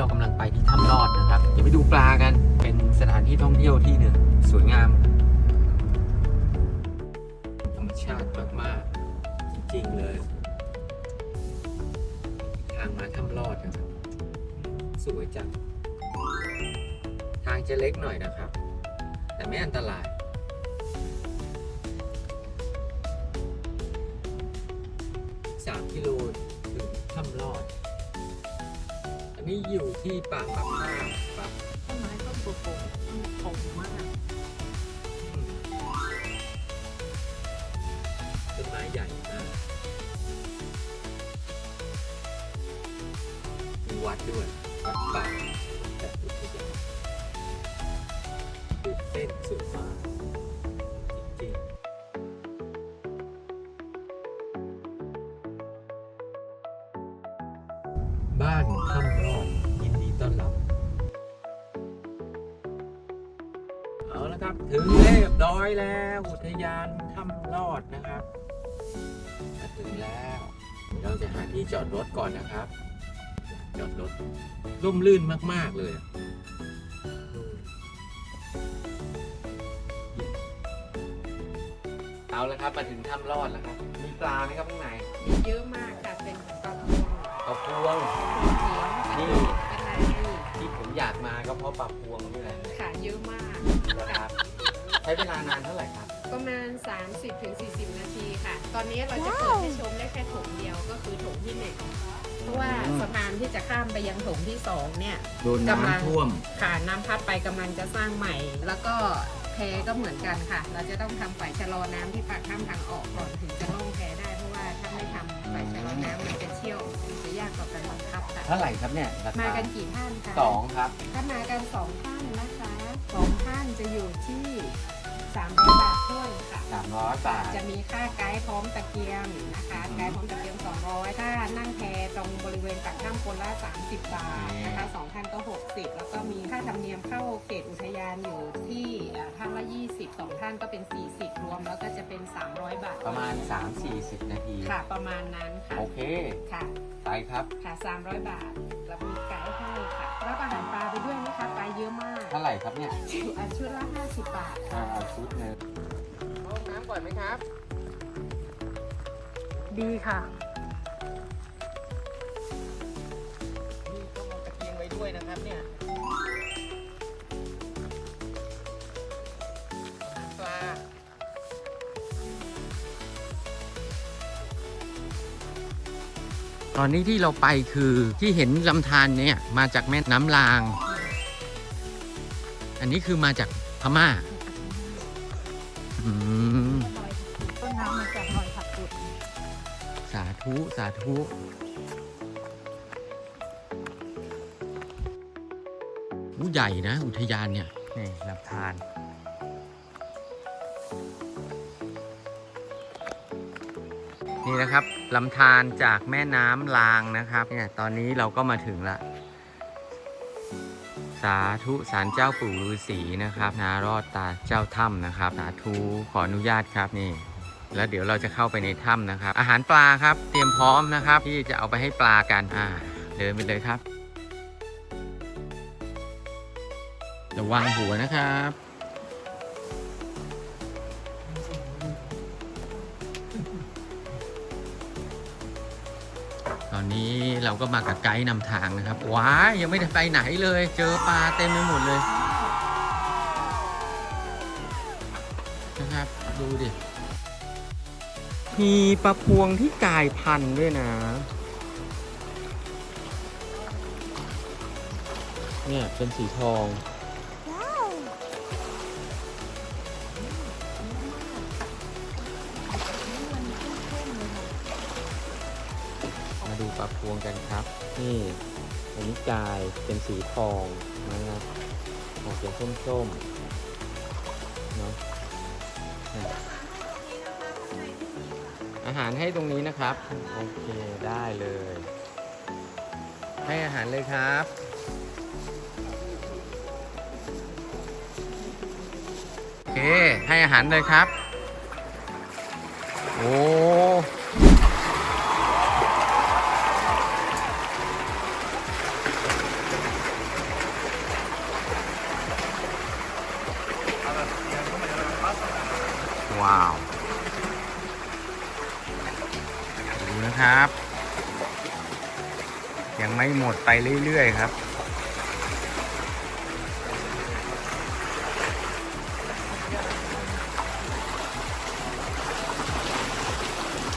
เรากำลังไปที่ถ้ำลอดนะครับเดี๋ยวไปดูปลากัน เป็นสถานที่ท่องเที่ยวที่หนึ่งสวยงาม ธรรมชาติมากๆจริงๆเลย ทางมาถ้ำลอดนะครับสวยจัง ทางจะเล็กหน่อยนะครับ แต่ไม่อันตรายสามกิโลถึงถ้ำลอด อันนี้อยู่ที่ป่างปักผ้าครับต้นไม้ต้นโปโปผงมากต้นไม้ใหญ่มากมีวัดด้วยวัดป่าแบบอุทยานคือเส้นสวยมากจริงๆบ้านถ้ำ ถึงเรียบร้อยแล้วอุทยานถ้ำรอดนะครับมาถึงแล้วเราจะหาที่จอดรถก่อนนะครับ จอดรถร่มรื่นมาก ๆ เลยอะเอาละครับมาถึงถ้ำรอดแล้วครับ มีปลาไหมครับข้างในมีเยอะมากค่ะเป็นปลาพวงปลาพวงเขียวปลานี่ดุกปลาในที่ผมอยากมาก็เพราะปลาพวงนี่แหละค่ะเยอะมากนะครับใช้เวลานานเท่าไหร่ครับ ประมาณ 30-40 นาทีค่ะ ตอนนี้เราจะเปิดให้ชมได้แค่โถงเดียวก็คือโถงที่หนึ่งเพราะว่าอืมสะพานที่จะข้ามไปยังโถงที่สองเนี่ยโดนกำลังน้ำท่วม ค่ะน้ำพัดไปกำลังจะสร้างใหม่ แล้วก็แพก็เหมือนกันค่ะ เราจะต้องทำฝ่ายชะลอน้ำที่ปากข้ามทางออกก่อนถึงจะล่องแพได้เพราะว่าถ้าไม่ทำฝ่ายชะลอน้ำมันจะเชี่ยวมันจะยากต่อการบังคับค่ะเท่าไหร่ครับเนี่ยรามาคากันกี่ท่านคะ สองครับ ถ้ามากันสองท่านนะคะสองท่านจะอยู่ที่ สามร้อยบาทถ้วนค่ะ สามร้อยบาท จะมีค่าไกด์พร้อมตะเกียงนะคะอืมไกด์พร้อมตะเกียง 200 ถ้านั่งแพตรงบริเวณปากถ้ำคนละ 30 บาทนะคะสองท่านก็ 60 แล้วก็มีค่าธรรมเนียมเข้าเขตอุทยานอยู่ที่อ่าท่านละ 20สองท่านก็เป็น 40 รวมแล้วก็จะเป็น300บาทประมาณ 3-40 นาที ค่ะประมาณนั้นค่ะโอเค ค่ะไปครับ ค่ะ300 บาทแล้วมีไกด์ให้ค่ะแล้วก็อาหารปลาไปด้วยนะคะปลาเยอะมากเท่าไหร่ครับเนี่ยอยู่อันชุดละ50 บาทอ่าเอาชุดหนึงห้องน้ำก่อนไหมครับ ดีค่ะ นี่ต้องเอาตะเกียงไว้ด้วยนะครับเนี่ย อนนี้ที่เราไปคือที่เห็นลำธารเนี่ยมาจากแม่น้ำลาง อันนี้คือมาจากพม่าอืมต้นน้ำมาจากรอยผักกุดสาธุ สาธุอู้ใหญ่นะ อุทยานเนี่ยนี่ลำธาร นี่นะครับลำธารจากแม่น้ำลางนะครับเนี่ยตอนนี้เราก็มาถึงละ สาธุสารเจ้าปู่ฤาษีนะครับนารอดตาเจ้าถ้ำนะครับสาธุขออนุญาตครับนี่ แล้วเดี๋ยวเราจะเข้าไปในถ้ำนะครับ อาหารปลาครับ เตรียมพร้อมนะครับที่จะเอาไปให้ปลากันอ่าเดินไปเลยครับ ระวังหัวนะครับ อนนี้เราก็มากับไกด์นำทางนะครับ ว้าย ยังไม่ได้ไปไหนเลย เจอปลาเต็มไปหมดเลย นะครับ ดูดิ มีปลาพวงที่กลายพันธุ์ด้วยนะ เนี่ย เป็นสีทอง ปลาพวงกันครับ นี่อันนี้กายเป็นสีทองนะครับออกเป็นส้มๆเนาะอาหารให้ตรงนี้นะครับ โอเคได้เลย ให้อาหารเลยครับโอเคให้อาหารเลยครับ โอ้ นะครับ ยังไม่หมดไปเรื่อยๆครับ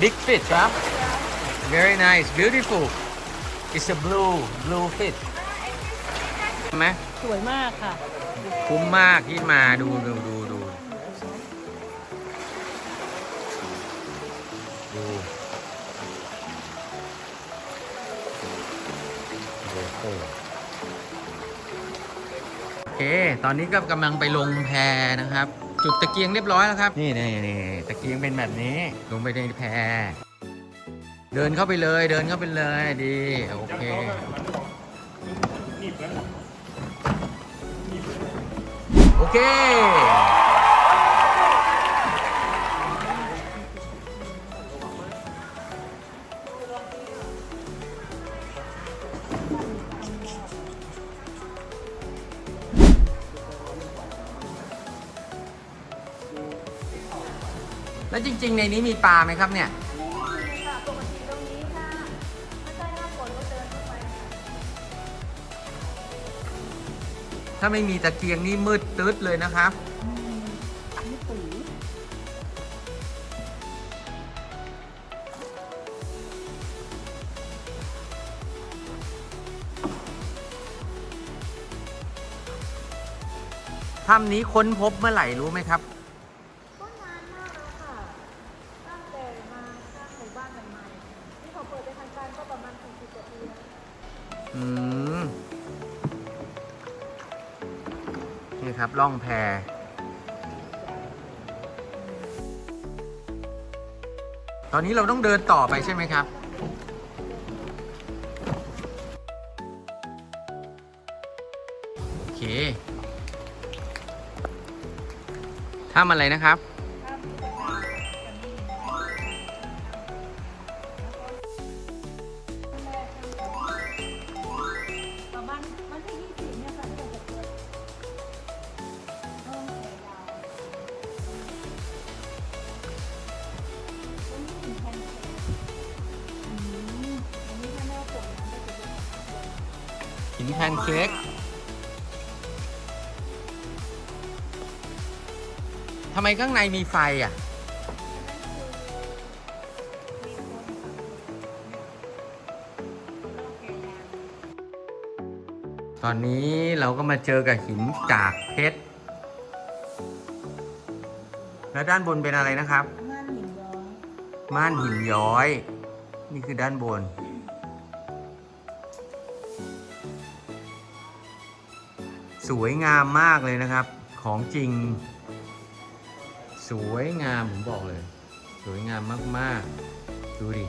Big fish, huh? Very nice, beautiful. It's a blue, blue fish. ใช่ไหมสวยมากค่ะ คุ้มมากที่มาดูดูดูดูดู ตอนนี้ก็กำลังไปลงแพนะครับ จุดตะเกียงเรียบร้อยแล้วครับ นี่นี่นี่ตะเกียงเป็นแบบนี้ ลงไปในแพ เดินเข้าไปเลย เดินเข้าไปเลย ดี โอเค โอเค แล้วจริง ๆ ในนี้มีปลาไหมครับเนี่ยนี่ค่ะปกติตรงนี้ค่ะไม่ใช่หน้าฝนก็เดินเข้าไปค่ะถ้าไม่มีตะเกียงนี่มืดตึ๊ดเลยนะครับ นี่ปุ๋ยถ้ำนี้ค้นพบเมื่อไหร่รู้ไหมครับ ก็นานมากแล้วค่ะ ตั้งแต่มาสร้างหมู่บ้านใหม่ๆที่เขาเปิดเป็นทางการก็ประมาณ40กว่าปีแล้ว อืม นี่ครับล่องแพตอนนี้เราต้องเดินต่อไปใช่ไหมครับ โอเคทำอะไรนะครับ นี้หินแพนเค้กทำไมข้างในมีไฟอะ ตอนนี้เราก็มาเจอกับหินกากเพชร แล้วด้านบนเป็นอะไรนะครับ ม่านหินย้อย ม่านหินย้อย นี่คือด้านบน สวยงามมากเลยนะครับ ของจริง สวยงามผมบอกเลย สวยงามมากๆ ดูดิ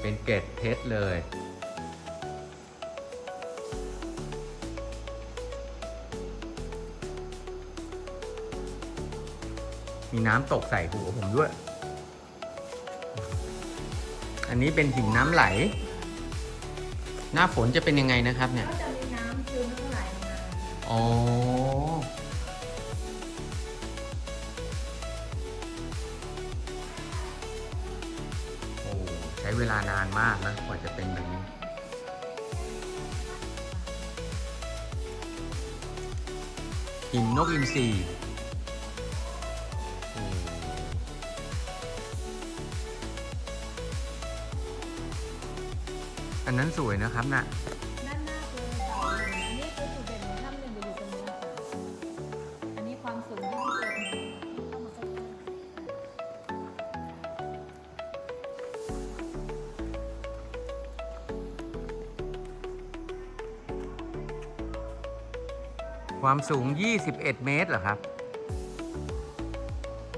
เป็นเกล็ดเพชรเลยมีน้ำตกใส่หัวผมด้วย อันนี้เป็นหินน้ำไหล หน้าฝนจะเป็นยังไงนะครับเนี่ย ก็จะมีน้ำชื้นทั้งหลายลงมาอ๋อ โอ้ใช้เวลานานมากนะกว่าจะเป็นแบบนี้ หินนกอินทรี อันนั้นสวยนะครับน่ะด้านหน้าคือเสาหินอันนี้คือจุดเด่นของถ้ำหนึ่งจะอยู่ตรงนี้ค่ะอันนี้ความสูง21เมตรเข้ามาใกล้ๆความสูง 21 เมตรเหรอครับ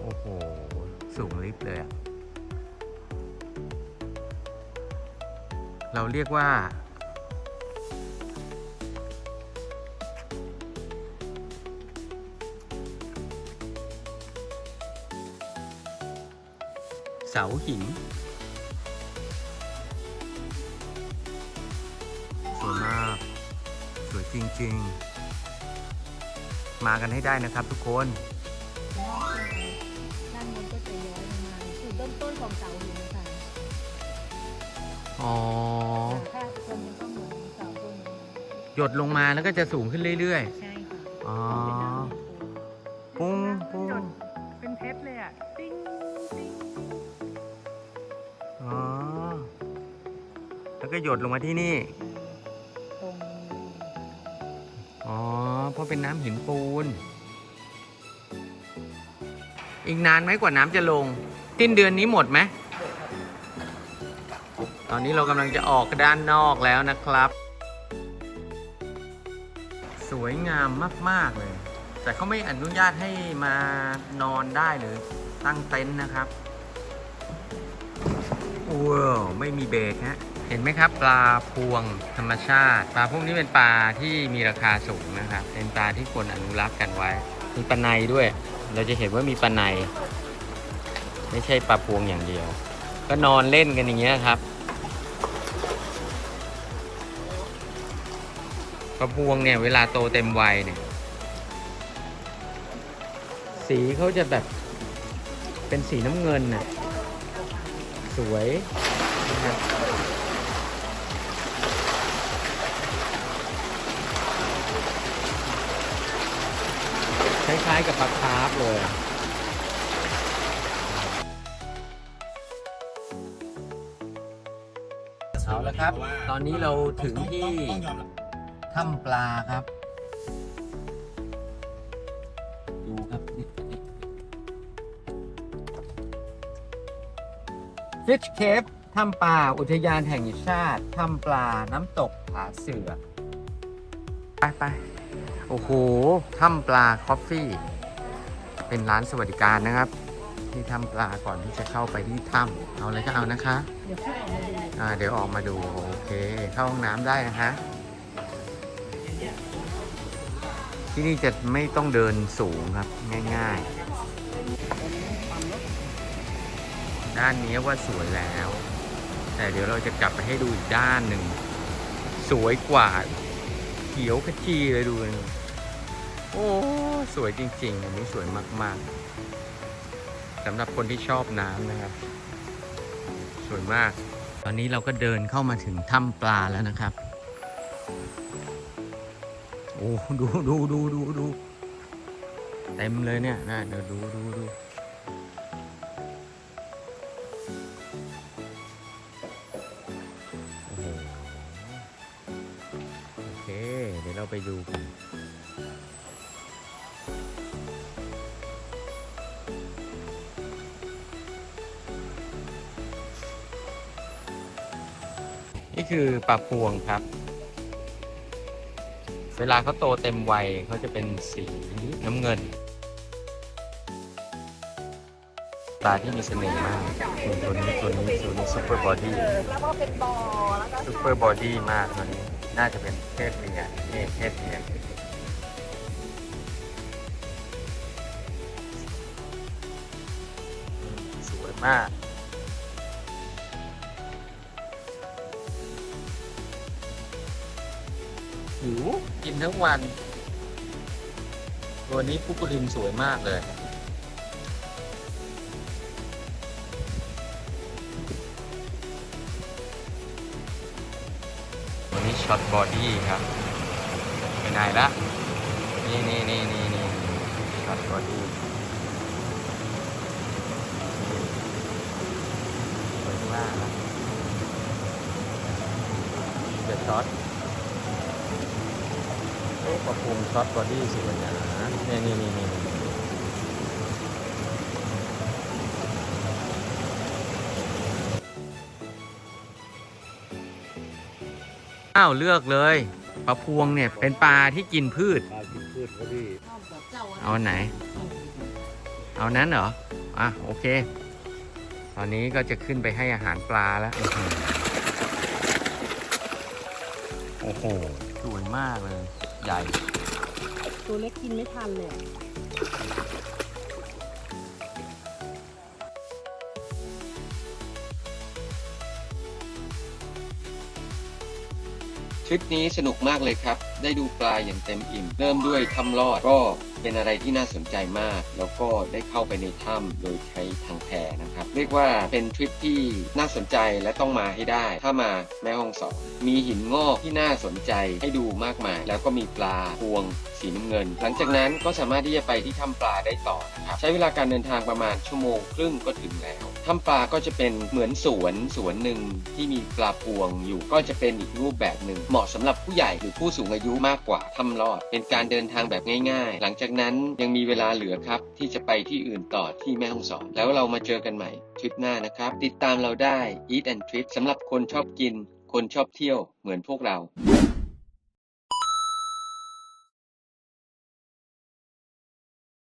โอ้โห สูงลิฟต์เลยอะ เราเรียกว่า เสาหิน สวยมาก สวยจริง ๆ มากันให้ได้นะครับทุกคนน อ๋อถ้าคนมันก็เหมือนเสาต้นนี้หยดลงมาแล้วก็จะสูงขึ้นเรื่อยใช่ค่ะๆ อ๋อเป็นน้ำหินปูนปุ้งปุ้งเป็นเพชรเลยอะ ติ้งติ้งอ๋อ แล้วก็หยดลงมาที่นี่ ตรงนี้อ๋อ เพราะเป็นน้ำหินปูน อีกนานไหมกว่าน้ำจะลง สิ้นเดือนนี้หมดไหม ตอนนี้เรากำลังจะออกด้านนอกแล้วนะครับ สวยงามมาก ๆ เลย แต่เขาไม่อนุญาตให้มานอนได้หรือตั้งเต็นท์นะครับว้าวไม่มีเบรกฮะเห็นไหมครับ ปลาพวงธรรมชาติ ปลาพวกนี้เป็นปลาที่มีราคาสูงนะครับ เป็นปลาที่ควรอนุรักษ์กันไว้ มีปลาในด้วย เราจะเห็นว่ามีปลาใน ไม่ใช่ปลาพวงอย่างเดียว ก็นอนเล่นกันอย่างเงี้ยครับ ปลาพวงเนี่ย เวลาโตเต็มวัยเนี่ย สีเขาจะแบบเป็นสีน้ำเงินน่ะ สวยนะครับคล้ายๆกับปลาคาร์ฟเลยเอาละครับ ตอนนี้เราถึงที่ ถ้ำปลาครับ ดูครับนี่ฟิชเคฟถ้ำปลาอุทยานแห่งชาติถ้ำปลาน้ำตกผาเสือ ไปไปโอ้โหถ้ำปลาคอฟฟี่ เป็นร้านสวัสดิการนะครับ ที่ถ้ำปลาก่อนที่จะเข้าไปที่ถ้ำเอาอะไรก็เอานะคะ เดี๋ยวขึ้นออกมาดูอ่าเดี๋ยวออกมาดู โอเค เข้าห้องน้ำได้นะคะ ที่นี่จะไม่ต้องเดินสูงครับง่าย ๆ ด้านนี้ว่าสวยแล้ว แต่เดี๋ยวเราจะกลับไปให้ดูอีกด้านหนึ่ง สวยกว่าเขียวขจีเลยดูโอ้สวยจริง ๆ อันนี้สวยมากๆสำหรับคนที่ชอบน้ำนะครับ สวยมาก ตอนนี้เราก็เดินเข้ามาถึงถ้ำปลาแล้วนะครับ โอ้ดูดูดูดูดูเต็มเลยเนี่ยนะเดี๋ยวดูดูดูโอ้โหโอเค เดี๋ยวเราไปดูกันนี่คือปลาพวงครับ เวลาเขาโตเต็มวัยเขาจะเป็นสีน้ำเงินปลาที่มีเสน่ห์มากตัวตัวนี้ตัวนี้ตัวนี้ซูเปอร์บอดี้แล้วก็เป็นบอแล้วก็ซูเปอร์บอดี้มากตัวนี้น่าจะเป็นเพศเมียนี่เพศเมียสวยมากหิว กินทั้งวัน ตัวนี้ปุกุลินสวยมากเลย วันนี้ช็อตบอดี้ครับ ไปไหนละ นี่นี่นี่นี่นี่ช็อตบอดี้สวยมากเดี๋ยวช็อต โอ้ประพุงช็อตบอดี้สวยนะนี่นี่นี่นี่อ้าวเลือกเลยปลาพวงเนี่ยเป็นปลาที่กินพืช ปลากินพืชเขาดีเอาอันไหน เอานั้นเหรอ อะโอเค ตอนนี้ก็จะขึ้นไปให้อาหารปลาแล้ว โอ้โห สวยมากเลย ใหญ่ ตัวเล็กกินไม่ทันเลย ทริปนี้สนุกมากเลยครับ ได้ดูปลาอย่างเต็มอิ่ม เริ่มด้วยถ้ำลอดก็เป็นอะไรที่น่าสนใจมาก แล้วก็ได้เข้าไปในถ้ำโดยใช้ทางแพนะครับ เรียกว่าเป็นทริปที่น่าสนใจและต้องมาให้ได้ ถ้ามาแม่ฮ่องสอนมีหินงอกที่น่าสนใจให้ดูมากมาย แล้วก็มีปลาพวงสีน้ำเงิน หลังจากนั้นก็สามารถที่จะไปที่ถ้ำปลาได้ต่อนะครับ ใช้เวลาการเดินทางประมาณชั่วโมงครึ่งก็ถึงแล้ว ถ้ำปลาก็จะเป็นเหมือนสวนสวนหนึ่งที่มีปลาพวงอยู่ก็จะเป็นอีกรูปแบบหนึ่งเหมาะสำหรับผู้ใหญ่หรือผู้สูงอายุมากกว่าถ้ำลอด เป็นการเดินทางแบบง่ายๆ หลังจากนั้นยังมีเวลาเหลือครับ ที่จะไปที่อื่นต่อที่แม่ฮ่องสอนแล้วเรามาเจอกันใหม่ทริปหน้านะครับ ติดตามเราได้ Eat and Trip สำหรับคนชอบกิน คนชอบเที่ยวเหมือนพวกเรา